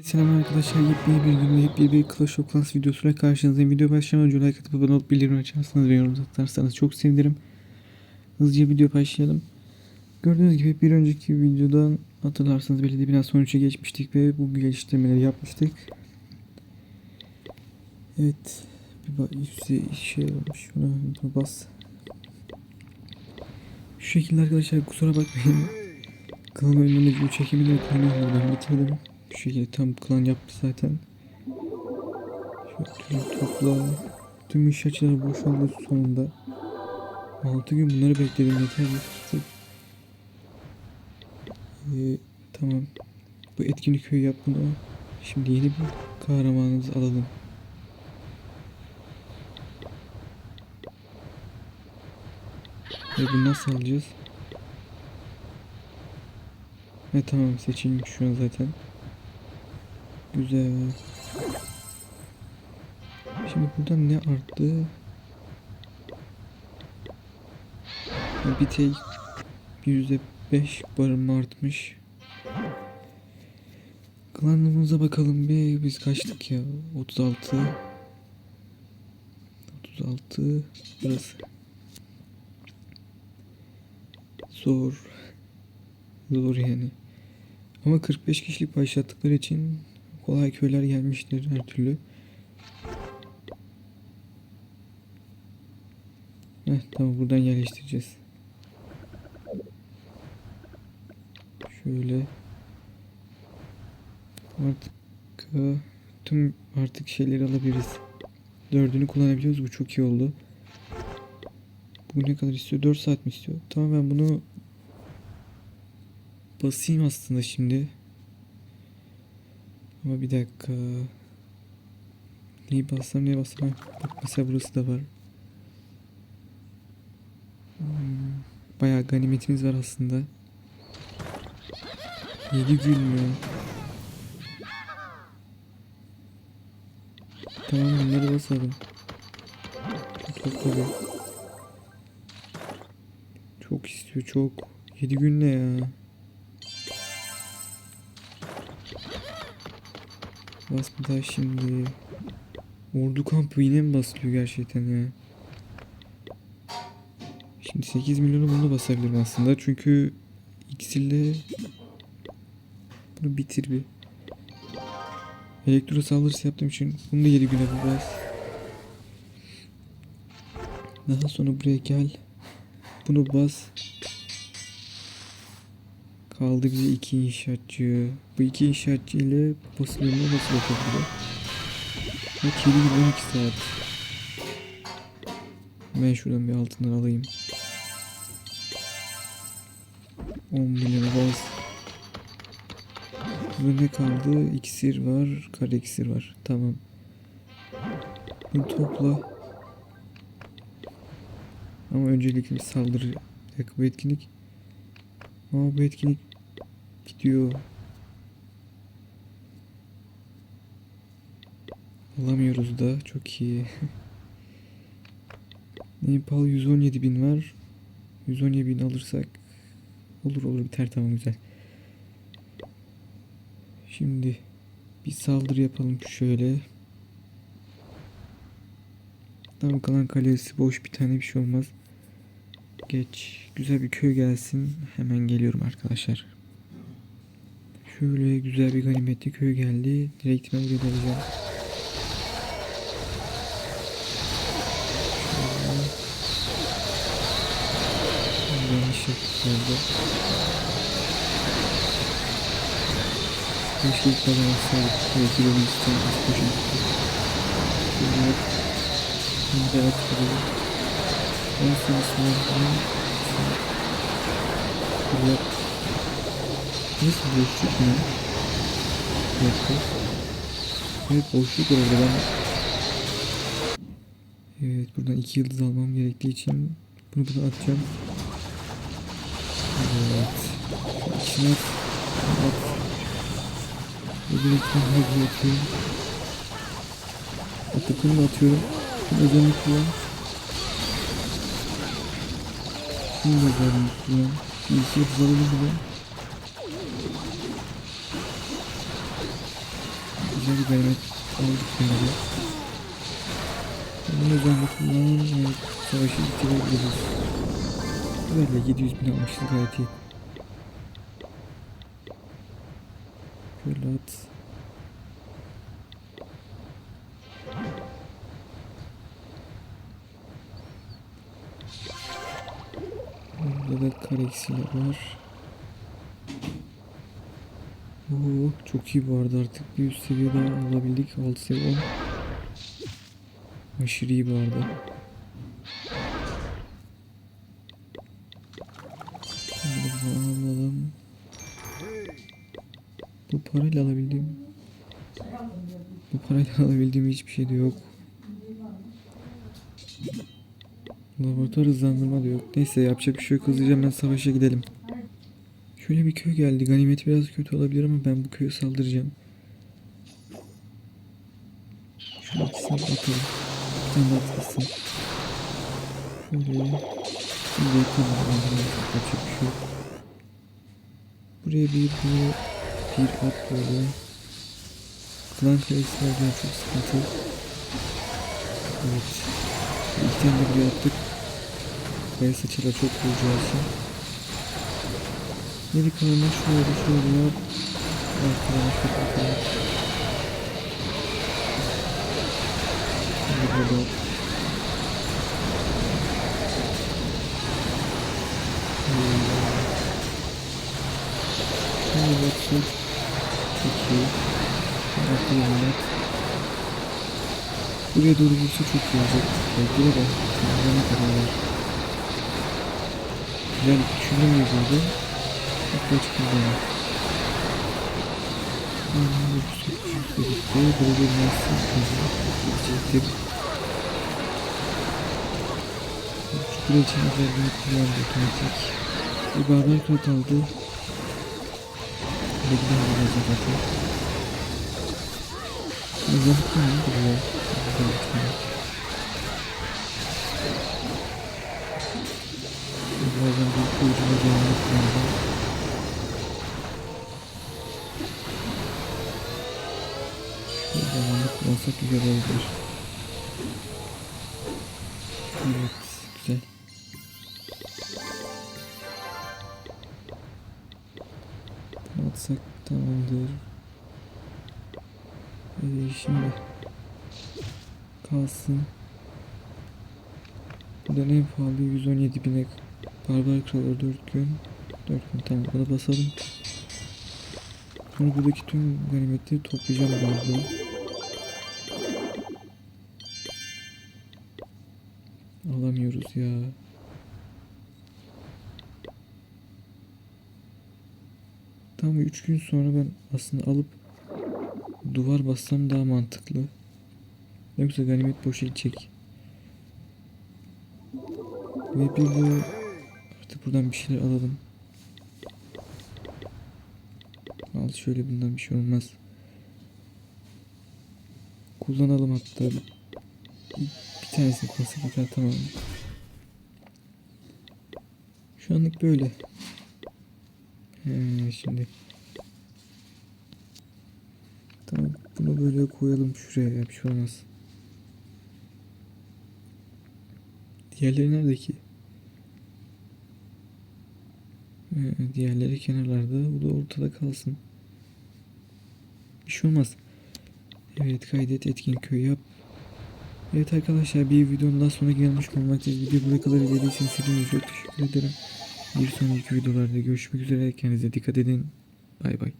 Selam arkadaşlar, yepyeni bir gün ve yepyeni bir Clash of Clans videosuyla karşınızdayım. Video başlamadan önce like atıp abone olup bildirim açarsanız ve yorum atarsanız çok sevinirim. Hızlıca video başlayalım. Gördüğünüz gibi bir önceki videodan hatırlarsanız belediye binası 13'e geçmiştik ve bu geliştirmeleri yapmıştık. Evet, bir ba- üstü şey olmuş, buna bas. Şu şekilde arkadaşlar kusura bakmayın. Klan oyununda video çekimini klan oyunlarından bitirdim. Şu şekilde tam klan yaptı zaten. Şöyle topla. Tüm iş açıları boşaldı sonunda. 6 gün bunları bekledim yeter. Ee, tamam. Bu etkinlik köyü yap bunu. Şimdi yeni bir kahramanımızı alalım. Ve bunu nasıl alacağız? Ve tamam seçilmiş şu an zaten. Güzel. Şimdi buradan ne arttı? Bir tek yüzde beş barınma artmış. Klanımıza bakalım bir biz kaçtık ya 36 36 burası Zor Zor yani Ama 45 kişilik başlattıkları için kolay köyler gelmiştir her türlü. Heh, tamam buradan yerleştireceğiz. Şöyle. Artık e, tüm artık şeyleri alabiliriz. Dördünü kullanabiliyoruz. Bu çok iyi oldu. Bu ne kadar istiyor? 4 saat mi istiyor? Tamam ben bunu basayım aslında şimdi. Ama bir dakika. Neyi bassam neyi bassam? Bak mesela burası da var. Hmm, Bayağı ganimetimiz var aslında. 7 gül mü? Tamam bunları basalım. Çok tabii. Çok istiyor çok. 7 gün ne ya? Bas bir şimdi. Ordu kampı yine mi basılıyor gerçekten ya? Şimdi 8 milyonu bunu basabilirim aslında çünkü iksirle bunu bitir bir. Elektro saldırısı yaptığım için bunu da 7 güne bas. Daha sonra buraya gel. Bunu bas. Kaldı bize iki inşaatçı. Bu iki inşaatçı ile basılıyor mu nasıl yapabilir? Bak 7 gün 12 saat. Ben şuradan bir altından alayım. 10 milyon bas. Burada ne kaldı? İksir var. Kare iksir var. Tamam. Bunu topla. Ama öncelikle bir saldırı. Bu etkinlik. Aa bu etkinlik gidiyor. Alamıyoruz da çok iyi. Nepal 117 bin var. 117 bin alırsak olur olur biter tamam güzel. Şimdi bir saldırı yapalım şöyle. Tam kalan kalesi boş bir tane bir şey olmaz. Geç. Güzel bir köy gelsin. Hemen geliyorum arkadaşlar. Şöyle güzel bir ganimetli köy geldi. Direkt ben buraya ilk bana alsaydık. Belki de gitti. Şöyle. Şimdi de atalım. En son sınavdan Burada Nasıl boşluk mu? Yok Evet boşluk orada ben Evet buradan iki yıldız almam gerektiği için Bunu buna atacağım. Evet. İkisini at. At Özellikle hızlı atıyorum Atıkını da atıyorum. Özellikle Şimdi özellikle Bir şey yapalım bile güzel bir ganimet aldık bence. Bunun kullanalım. Evet, savaşı bitirebiliriz. Böyle 700 bin almışız gayet iyi. Şöyle at. Kareksiyle var. Oo, çok iyi bu arada artık bir üst seviye daha alabildik. 6 seviye 10. Aşırı iyi bu arada. Bunu alalım. Bu parayla alabildiğim bu parayla alabildiğim hiçbir şey de yok. Laboratuvar hızlandırma da yok. Neyse yapacak bir şey yok. Hızlıca hemen savaşa gidelim. Şöyle bir köy geldi. Ganimeti biraz kötü olabilir ama ben bu köye saldıracağım. Şöyle ikisini atalım. Bir tane atlasın. Şöyle. Şimdi tamam. Yapacak bir şey yok. Buraya bir buraya bir at böyle. Klan karakterlerden çok sıkıntı. Evet. İlk tane buraya attık. Kaya saçıyla çok vuracağı için. Geri kalanı şöyle şöyle yap. Arkadan bakalım. Şimdi burada. Şimdi baksak. Çok iyi. Bakalım net. Buraya doğru vursa çok iyi olacak. De ben ne kadar var. Ben düşündüm ya burada. Hatta çıkıldı ya. Böyle nasıl gidecektir. Çukur için özelliğini kullandı otomatik. Bir barbar kart aldı. Daha alacak zaten. Özellikle ne duruyor? Özellikle. Zamanlık kullansak güzel olabilir. Evet, güzel. Atsak tamamdır. Ee, şimdi kalsın. Buradan en pahalı 117 bine Barbar Kralı 4 gün 4 gün tamam buna basalım. Sonra buradaki tüm ganimetleri toplayacağım bu Alamıyoruz ya. Tam 3 gün sonra ben aslında alıp duvar bassam daha mantıklı. Yoksa ganimet boşa gidecek. Ve bir de artık buradan bir şeyler alalım. Al şöyle bundan bir şey olmaz. Kullanalım hatta. Bir, kullansak yeter tamam. Şu anlık böyle. He, şimdi. Tamam bunu böyle koyalım şuraya ya bir şey olmaz. Diğerleri nerede ki? Ee, diğerleri kenarlarda. Bu da ortada kalsın. Bir şey olmaz. Evet kaydet etkin köy yap. Evet arkadaşlar bir videonun daha sonra gelmiş bulunmaktayız. Video buraya kadar izlediyseniz hepinize çok teşekkür ederim. Bir sonraki videolarda görüşmek üzere. Kendinize dikkat edin. Bay bay.